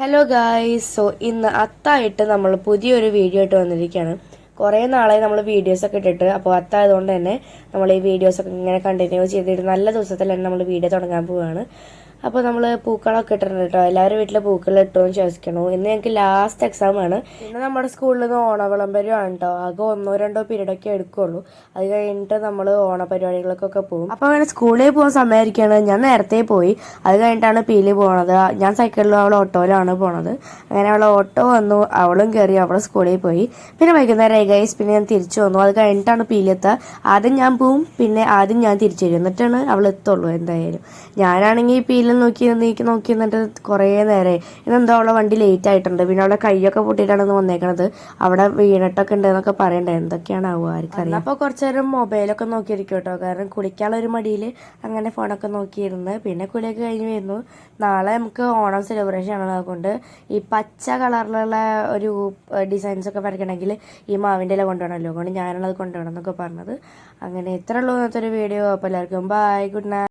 Hello guys so ഇന്ന് അത്തായിട്ട് നമ്മൾ പുതിയൊരു വീഡിയോ ആയിട്ട് വന്നിരിക്കുകയാണ്. കുറേ നാളായി നമ്മൾ വീഡിയോസൊക്കെ ഇട്ടിട്ട്. അപ്പോൾ അത്തായതുകൊണ്ട് തന്നെ നമ്മൾ ഈ വീഡിയോസൊക്കെ ഇങ്ങനെ കണ്ടിന്യൂ ചെയ്തിട്ട് നല്ല ദിവസത്തിൽ തന്നെ നമ്മൾ വീഡിയോ തുടങ്ങാൻ പോവുകയാണ്. അപ്പോൾ നമ്മൾ പൂക്കളൊക്കെ ഇട്ടിട്ടുണ്ട് കേട്ടോ എല്ലാവരും വീട്ടിലെ പൂക്കൾ ഇട്ടു ചോദിക്കണു ഇന്ന് ഞങ്ങൾക്ക് ലാസ്റ്റ് എക്സാം ആണ്. പിന്നെ നമ്മുടെ സ്കൂളിൽ നിന്ന് ഓണവിളംബരമാണ് കേട്ടോ ആകെ ഒന്നോ രണ്ടോ പീരീഡൊക്കെ എടുക്കുള്ളൂ. അത് കഴിഞ്ഞിട്ട് നമ്മൾ ഓണപരിപാടികൾക്കൊക്കെ പോകും. അപ്പോൾ അങ്ങനെ സ്കൂളിൽ പോകുന്ന സമയമായിരിക്കുകയാണ് ഞാൻ നേരത്തെ പോയി. അത് കഴിഞ്ഞിട്ടാണ് പീലി പോണത്. ഞാൻ സൈക്കിളിലും അവൾ ഓട്ടോയിലാണ് പോണത്. അങ്ങനെ അവൾ ഓട്ടോ വന്നു. അവളും കയറി അവൾ സ്കൂളിൽ പോയി. പിന്നെ വൈകുന്നേരം ഗൈസ് പിന്നെ ഞാൻ തിരിച്ചു വന്നു. അത് കഴിഞ്ഞിട്ടാണ് പീലി ആദ്യം ഞാൻ പോവും. പിന്നെ ആദ്യം ഞാൻ തിരിച്ചു വരും. എന്നിട്ടാണ് അവൾ എത്തുള്ളൂ എന്തായാലും. ഞാനാണെങ്കിൽ പീലി നോക്കി നീക്കി നോക്കി എന്നിട്ട് കുറേ നേരെ ഇന്നെന്തോ അവളെ വണ്ടി ലേറ്റ് ആയിട്ടുണ്ട്. പിന്നെ അവളെ കൈയൊക്കെ പൊട്ടിയിട്ടാണ് വന്നേക്കണത്. അവിടെ വീണിട്ടൊക്കെ ഉണ്ട് എന്നൊക്കെ പറയണ്ടേ? എന്തൊക്കെയാണ് ആവുക ആർക്കറിയാം അപ്പോൾ കുറച്ച് നേരം മൊബൈലൊക്കെ നോക്കിയിരിക്കും കേട്ടോ. കാരണം കുളിക്കാനുള്ള ഒരു മടിയിൽ അങ്ങനെ ഫോണൊക്കെ നോക്കിയിരുന്നു. പിന്നെ കുളിയൊക്കെ കഴിഞ്ഞ് വരുന്നു. നാളെ നമുക്ക് ഓണം സെലിബ്രേഷൻ ആണ് അതുകൊണ്ട് ഈ പച്ച കളറിലുള്ള ഒരു ഡിസൈൻസ് ഒക്കെ വരയ്ക്കണമെങ്കിൽ ഈ മാവിന്റെ ഇല കൊണ്ടുപോകണമല്ലോ. അതുകൊണ്ട് ഞാനാണത് കൊണ്ടുപോകണം എന്നൊക്കെ പറഞ്ഞത്. അങ്ങനെ ഇത്ര ഉള്ളൂ ഇന്നത്തെ വീഡിയോ അപ്പോൾ എല്ലാവർക്കും ബൈ ഗുഡ് നൈറ്റ്